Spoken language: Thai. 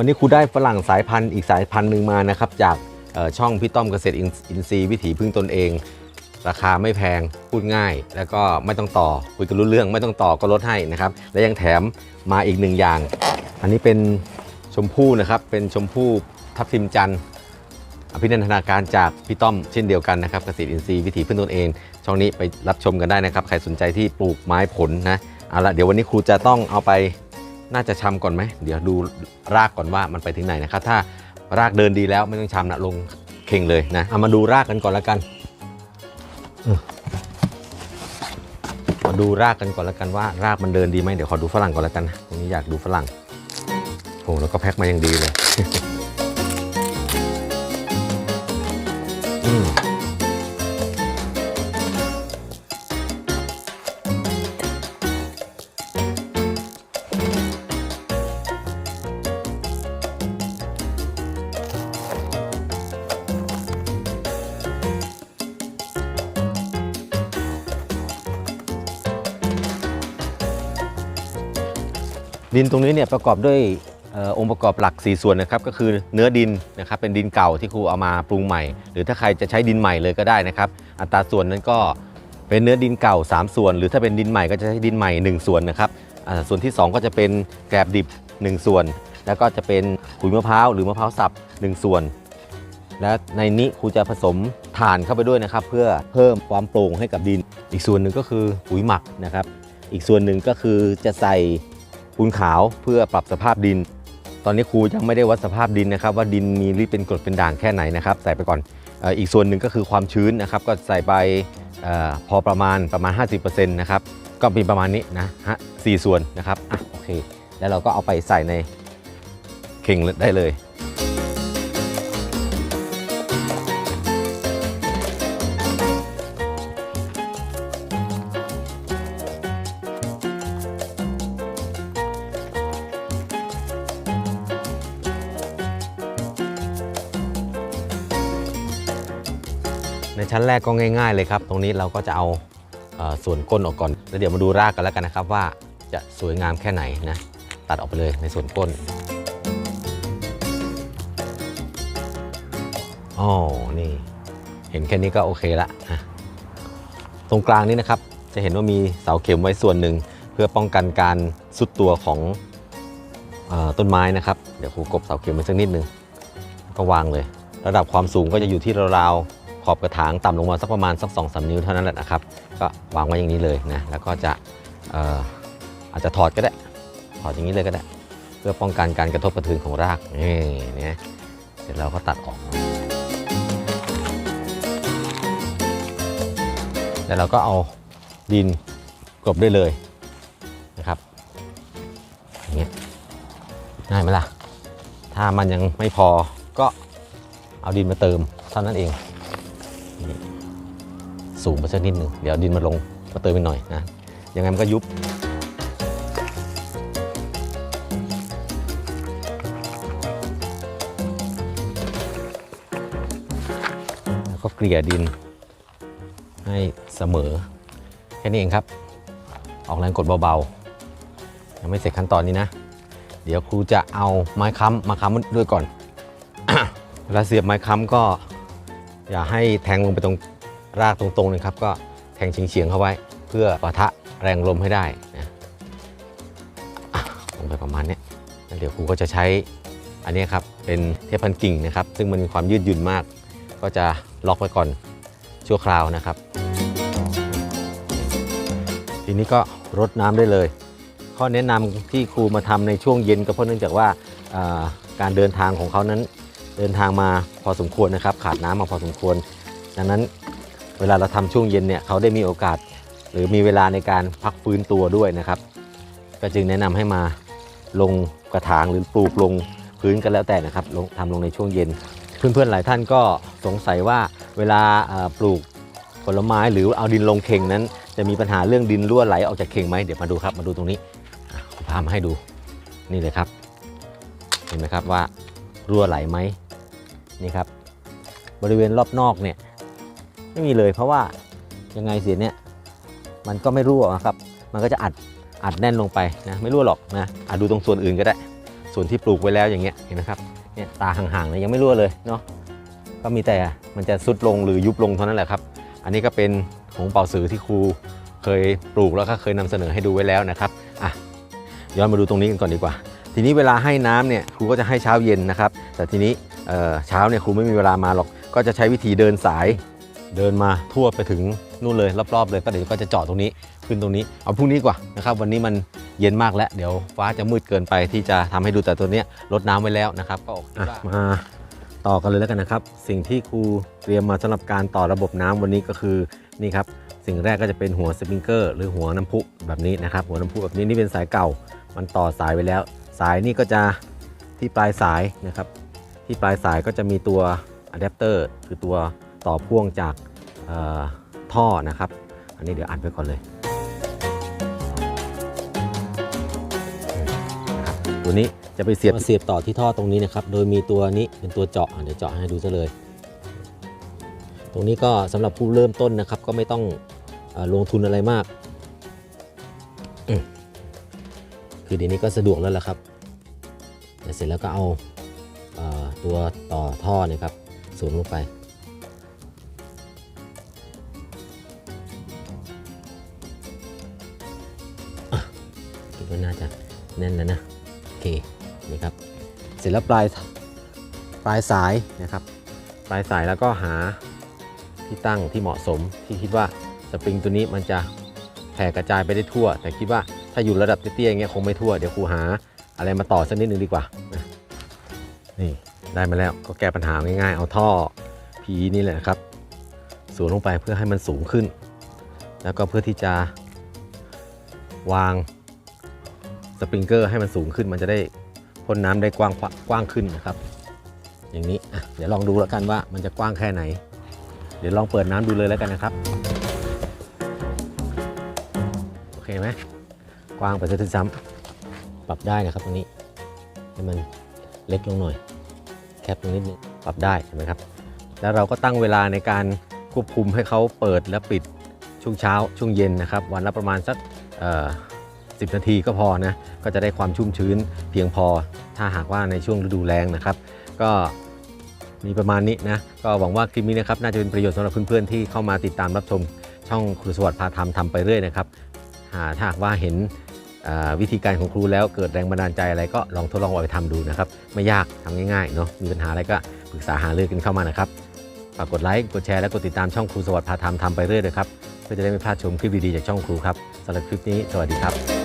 วันนี้ครูได้ฝรั่งสายพันธุ์อีกสายพันธุ์หนึ่งมานะครับจากช่องพี่ต้อมเกษตรอินอินทรีย์วิถีพึ่งตนเอง ราคาไม่แพงพูดง่าย แล้วก็ไม่ต้องต่อคุยกันรู้เรื่องไม่ต้องต่อก็ลดให้นะครับ และยังแถมมาอีกหนึ่งอย่าง อันนี้เป็นชมพู่นะครับเป็นชมพู่ทับทิมจันทร์อภินันทนาการจากพี่ต้อมเช่นเดียวกันนะครับเกษตรอินทรีย์วิถีพึ่งตนเอง ช่องนี้ไปรับชมกันได้นะครับใครสนใจที่ปลูกไม้ผลนะเอาละเดี๋ยววันนี้ครูจะต้องเอาไป น่าจะชำก่อนไหม เดี๋ยวดูรากก่อนว่ามันไปถึงไหนนะครับ ถ้ารากเดินดีแล้วไม่ต้องชำนะลงเข่งเลยนะ เอามาดูรากกันก่อนแล้วกันมาดูรากกันก่อนแล้วกันว่ารากมันเดินดีไหมเดี๋ยวขอดูฝรั่งก่อนแล้วกันตรงนี้อยากดูฝรั่งโอ้แล้วก็แพ็คมาอย่างดีเลย ดินตรงนี้เนี่ยประกอบด้วยอองค์ประกอบหลัก 4 ส่วนนะครับก็คือเนื้อดินนะครับเป็นดินเก่าที่ครูเอามาปรุงใหม่ หรือถ้าใครจะใช้ดินใหม่เลยก็ได้นะครับอัตราส่วนนั้นก็เป็นเนื้อดินเก่า 3 ส่วน หรือถ้าเป็นดินใหม่ก็จะใช้ดินใหม่ 1 ส่วนนะครับส่วนที่ 2 ก็จะเป็นแกลบดิบ 1 ส่วน แล้วก็จะเป็นขุยมะพร้าวหรือมะพร้าวสับ 1 ส่วน และในนี้ครูจะผสมถ่านเข้าไปด้วยนะครับ เพื่อเพิ่มความโปร่งให้กับดิน อีกส่วนหนึ่งก็คือปุ๋ยหมักนะครับ อีกส่วนหนึ่งก็คือจะใส่ ปูนขาวเพื่อปรับสภาพดิน ตอนนี้ครูยังไม่ได้วัดสภาพดินนะครับ ว่าดินมีฤทธิ์เป็นกรดเป็นด่างแค่ไหนนะครับ ใส่ไปก่อนอีกส่วนหนึ่งก็คือความชื้นนะครับ ก็ใส่ไปอพอประมาณประมาณ 50%นะครับก็มีประมาณนี้นะฮะสี่ส่วนนะครับอะโอเค แล้วเราก็เอาไปใส่ในเข่งได้เลย ในชั้นแรกก็ง่าย ๆ เลยครับ ตรงนี้เราก็จะเอาส่วนก้นออกก่อน แล้วเดี๋ยวมาดูรากกันแล้วกันนะครับว่าจะสวยงามแค่ไหนนะ ตัดออกไปเลยในส่วนก้นอ๋อนี่ เห็นแค่นี้ก็โอเคละนะตรงกลางนี้นะครับจะเห็นว่ามีเสาเข็มไว้ส่วนหนึ่ง เพื่อป้องกันการสุดตัวของออต้นไม้นะครับ เดี๋ยวครูกบเสาเข็มไว้สักนิดนึงก็วางเลย ระดับความสูงก็จะอยู่ที่ราวๆ ขอบกระถางต่ำลงมาสักประมาณสัก2อสนิ้วเท่านั้นแหละนะครับ ก็วางไว้อย่างนี้เลยนะแล้วก็จะเอ่ออาจจะถอดก็ได้ ถอดอย่างนี้เลยก็ได้ เพื่อป้องกันการกระทบกระเทือนของรากนี่เนี่ยเสร็จแล้วก็ตัดออก แล้วเราก็เอาดินกลบได้เลยนะครับอย่างเงี้ยง่ายไหมล่ะ ถ้ามันยังไม่พอก็เอาดินมาเติมเท่านั้นเอง สูงไปสักนิดหนึ่งเดี๋ยวดินมาลงมาเติมไปหน่อยนะยังไงมันก็ยุบแล้วก็เกลี่ยดิน ให้เสมอ แค่นี้เองครับ ออกแรงกดเบาๆ ยังไม่เสร็จขั้นตอนนี้นะ เดี๋ยวครูจะเอาไม้ค้ำมาค้ำด้วยก่อนเวลาเสียบไม้ค้ำก็ อย่าให้แทงลงไปตรงรากตรงๆนะครับ ก็แทงเฉียงๆเข้าไว้ เพื่อปะทะแรงลมให้ได้นะลงไปประมาณนี้เดี๋ยวครูก็จะใช้อันนี้ครับเป็นเทปพันกิ่งนะครับ ซึ่งมันมีความยืดหยุ่นมาก ก็จะล็อกไว้ก่อนชั่วคราวนะครับ ทีนี้ก็รดน้ำได้เลย ข้อแนะนำที่ครูมาทำในช่วงเย็นก็เพราะเนื่องจากว่าการเดินทางของเขานั้น เดินทางมาพอสมควรนะครับ ขาดน้ำมาพอสมควร ดังนั้นเวลาเราทำช่วงเย็นเนี่ยเขาได้มีโอกาส หรือมีเวลาในการพักฟื้นตัวด้วยนะครับ ก็จึงแนะนำให้มาลงกระถางหรือปลูกลงพื้นกันแล้วแต่นะครับลงทำลงในช่วงเย็น เพื่อนๆหลายท่านก็สงสัยว่าเวลาปลูกผลไม้หรือเอาดินลงเข่งนั้น จะมีปัญหาเรื่องดินรั่วไหลออกจากเข่งไหมเดี๋ยวมาดูครับมาดูตรงนี้ผมพามาให้ดูนี่เลยครับ เห็นไหมครับว่ารั่วไหลไหม นี่ครับบริเวณรอบนอกเนี่ยไม่มีเลยเพราะว่ายังไงเสียเนี่ยมันก็ไม่รั่วนะครับ มันก็จะอัดอัดแน่นลงไปนะไม่รั่วหรอกนะอะดูตรงส่วนอื่นก็ได้ ส่วนที่ปลูกไว้แล้วอย่างเงี้ยเห็นไหมครับเนี่ยตาห่างๆเนี่ยยังไม่รั่วเลยเนาะก็มีแต่มันจะสุดลงหรือยุบลงเท่านั้นแหละครับ อันนี้ก็เป็นหงเป่าสือที่ครูเคยปลูกแล้วก็เคยนำเสนอให้ดูไว้แล้วนะครับอะย้อนมาดูตรงนี้กันก่อนดีกว่า ทีนี้เวลาให้น้ำเนี่ยครูก็จะให้เช้าเย็นนะครับ แต่ทีนี้ เช้าเนี่ยครูไม่มีเวลามาหรอก ก็จะใช้วิธีเดินสาย เดินมาทั่วไปถึงนู่นเลยรอบๆเลยก็เดี๋ยวก็จะเจาะตรงนี้ขึ้นตรงนี้เอาพรุ่งนี้กว่านะครับวันนี้มันเย็นมากแล้วเดี๋ยวฟ้าจะมืดเกินไปที่จะทำให้ดูแต่ตัวเนี้ยลดน้ำไว้แล้วนะครับก็อะมาต่อกันเลยแล้วกันนะครับ สิ่งที่ครูเตรียมมาสำหรับการต่อระบบน้ำวันนี้ก็คือนี่ครับสิ่งแรกก็จะเป็นหัวสปริงเกอร์หรือหัวน้ำพุแบบนี้นะครับ หัวน้ำพุแบบนี้นี่เป็นสายเก่า มันต่อสายไว้แล้ว สายนี่ก็จะที่ปลายสายนะครับ ที่ปลายสายก็จะมีตัวอะแดปเตอร์คือตัวต่อพ่วงจากท่อนะครับ อันนี้เดี๋ยวอัดไว้ก่อนเลยนะครับตัวนี้จะไปเสียบเสียบต่อที่ท่อตรงนี้นะครับ โดยมีตัวนี้เป็นตัวเจาะเดี๋ยวเจาะให้ดูซะเลย ตรงนี้ก็สำหรับผู้เริ่มต้นนะครับ ก็ไม่ต้องอลงทุนอะไรมาก คือเดี๋ยวนี้ก็สะดวกแล้วล่ะครับเสร็จแล้วก็เอา ตัวต่อท่อเนะครับสวมลงไป คิดว่าน่าจะแน่นแล้วนะ โอเคนี่ครับ เสร็จแล้วปลายปลายสายนะครับ ปลายสายแล้วก็หาที่ตั้งที่เหมาะสมที่คิดว่าสปริงตัวนี้มันจะแผ่กระจายไปได้ทั่ว แต่คิดว่าถ้าอยู่ระดับเตี้ยๆอย่างเงี้ยคงไม่ทั่ว เดี๋ยวครูหาอะไรมาต่อสักนิดนึงดีกว่านะ นี่ได้มาแล้วก็แก้ปัญหาง่ายๆ เอาท่อ PE นี่แหละครับ สวมลงไปเพื่อให้มันสูงขึ้น แล้วก็เพื่อที่จะ วางสปริงเกอร์ให้มันสูงขึ้น มันจะได้พ่นน้ำได้กว้างกว้างขึ้นนะครับ อย่างนี้เดี๋ยวลองดูแล้วกันว่ามันจะกว้างแค่ไหน เดี๋ยวลองเปิดน้ำดูเลยแล้วกันนะครับโอเคไหมกว้างไปซะทีซ้ำปรับได้นะครับตรงนี้ให้มัน เล็กลงหน่อย แคบตรงนิดนึงปรับได้เห็นไหมครับ แล้วเราก็ตั้งเวลาในการควบคุมให้เขาเปิดและปิดช่วงเช้าช่วงเย็นนะครับ วันละประมาณสักเอ่อ10นาทีก็พอนะ ก็จะได้ความชุ่มชื้นเพียงพอ ถ้าหากว่าในช่วงฤดูแล้งนะครับ ก็มีประมาณนี้นะ ก็หวังว่าคลิปนี้นะครับน่าจะเป็นประโยชน์สำหรับเพื่อนๆที่เข้ามาติดตามรับชมช่องครูสวัสดิ์พาทำทำไปเรื่อยนะครับหาถ้าหากว่าเห็น วิธีการของครูแล้วเกิดแรงบันดาลใจอะไรก็ลองทดลองเอาไปทำดูนะครับ ไม่ยากทำง่ายๆเนาะมีปัญหาอะไรก็ปรึกษาหารือกันเข้ามานะครับฝากกดไลค์กดแชร์และกดติดตามช่องครูสวัสดิ์พาทำทำไปเรื่อยเลยครับเพื่อจะได้ไม่พลาดชมคลิปดีๆจากช่องครูครับสำหรับคลิปนี้สวัสดีครับ